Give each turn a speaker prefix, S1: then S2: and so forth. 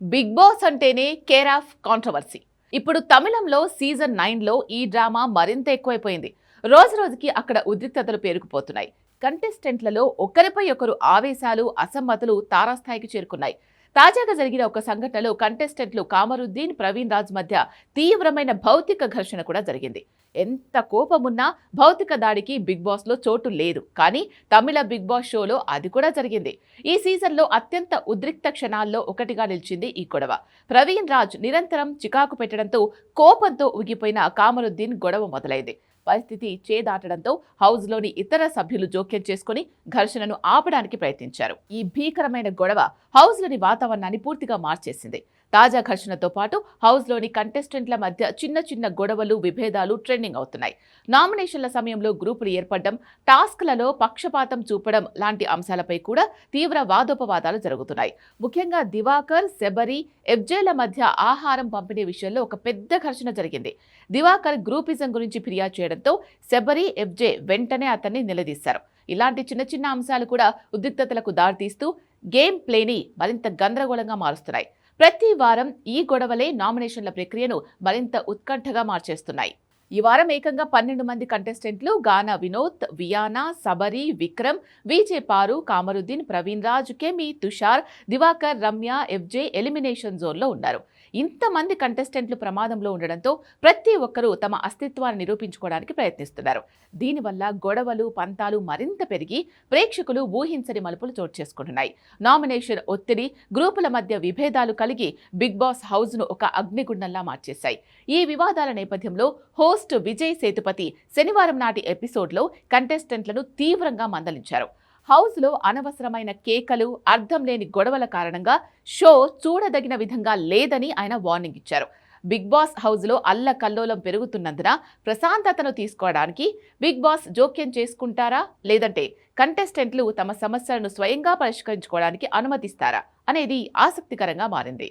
S1: Big boss అంటేనే care of controversy. ఇప్పుడు తమిళంలో సీజన్ నైన్లో ఈ డ్రామా మరింత ఎక్కువైపోయింది. రోజు రోజుకి అక్కడ ఉద్రిక్తతలు పేరుకుపోతున్నాయి. కంటెస్టెంట్లలో ఒకరిపై ఒకరు ఆవేశాలు అసమ్మతులు తారాస్థాయికి చేరుకున్నాయి. తాజాగా జరిగిన ఒక సంఘటనలో కంటెస్టెంట్లు కామరుద్దీన్ ప్రవీణ్ రాజ్ మధ్య తీవ్రమైన భౌతిక ఘర్షణ కూడా జరిగింది. ఎంత కోపమున్నా భౌతిక దాడికి బిగ్ బాస్లో చోటు లేదు. కానీ తమిళ బిగ్ బాస్ షోలో అది కూడా జరిగింది. ఈ సీజన్లో అత్యంత ఉద్రిక్త క్షణాల్లో ఒకటిగా నిలిచింది ఈ గొడవ. ప్రవీణ్ రాజ్ నిరంతరం చికాకు పెట్టడంతో కోపంతో ఉగిపోయిన కామరుద్దీన్ గొడవ మొదలైంది. పరిస్థితి చేదాటడంతో హౌస్లోని ఇతర సభ్యులు జోక్యం చేసుకుని ఘర్షణను ఆపడానికి ప్రయత్నించారు. ఈ భీకరమైన గొడవ హౌస్లోని వాతావరణాన్ని పూర్తిగా మార్చేసింది. తాజా ఘర్షణతో పాటు హౌస్లోని కంటెస్టెంట్ల మధ్య చిన్న చిన్న గొడవలు విభేదాలు ట్రెండింగ్ అవుతున్నాయి. నామినేషన్ల సమయంలో గ్రూపులు ఏర్పడడం టాస్క్లలో పక్షపాతం చూపడం లాంటి అంశాలపై కూడా తీవ్ర వాదోపవాదాలు జరుగుతున్నాయి. ముఖ్యంగా దివాకర్ శబరి ఎఫ్జేల మధ్య ఆహారం పంపిణీ విషయంలో ఒక పెద్ద ఘర్షణ జరిగింది. దివాకర్ గ్రూపిజం గురించి ఫిర్యాదు చేయడంతో శబరి ఎఫ్జే వెంటనే అతన్ని నిలదీశారు. ఇలాంటి చిన్న చిన్న అంశాలు కూడా ఉద్రిక్తతలకు దారితీస్తూ గేమ్ ప్లేని మరింత గందరగోళంగా మారుస్తున్నాయి. ప్రతి వారం ఈ గొడవలే నామినేషన్ల ప్రక్రియను మరింత ఉత్కంఠగా మార్చేస్తున్నాయి. ఈ వారం ఏకంగా పన్నెండు మంది కంటెస్టెంట్లు Gana Vinod Viyana Sabari Vikram VJ Paru Kamaruddin Praveen Raj Kemi Tushar Divakar Ramya FJ elimination జోన్లో ఉన్నారు. ఇంతమంది కంటెస్టెంట్లు ప్రమాదంలో ఉండడంతో ప్రతి ఒక్కరూ తమ అస్తిత్వాన్ని నిరూపించుకోవడానికి ప్రయత్నిస్తున్నారు. దీనివల్ల గొడవలు పంతాలు మరింత పెరిగి ప్రేక్షకులు ఊహించని మలుపులు చోటు చేసుకుంటున్నాయి. నామినేషన్ ఒత్తిడి గ్రూపుల మధ్య విభేదాలు కలిగి బిగ్ బాస్ హౌస్ను ఒక అగ్నిగుండంలా మార్చేశాయి. ఈ వివాదాల నేపథ్యంలో హోస్ట్ విజయ్ సేతుపతి శనివారం నాటి ఎపిసోడ్లో కంటెస్టెంట్లను తీవ్రంగా మందలించారు. హౌస్లో అనవసరమైన కేకలు అర్థం లేని గొడవల కారణంగా షో చూడదగిన విధంగా లేదని ఆయన వార్నింగ్ ఇచ్చారు. బిగ్ బాస్ హౌస్లో అల్ల కల్లోలం పెరుగుతున్నందున ప్రశాంతతను తీసుకోవడానికి బిగ్ బాస్ జోక్యం చేసుకుంటారా? లేదంటే కంటెస్టెంట్లు తమ సమస్యలను స్వయంగా పరిష్కరించుకోవడానికి అనుమతిస్తారా? అనేది ఆసక్తికరంగా మారింది.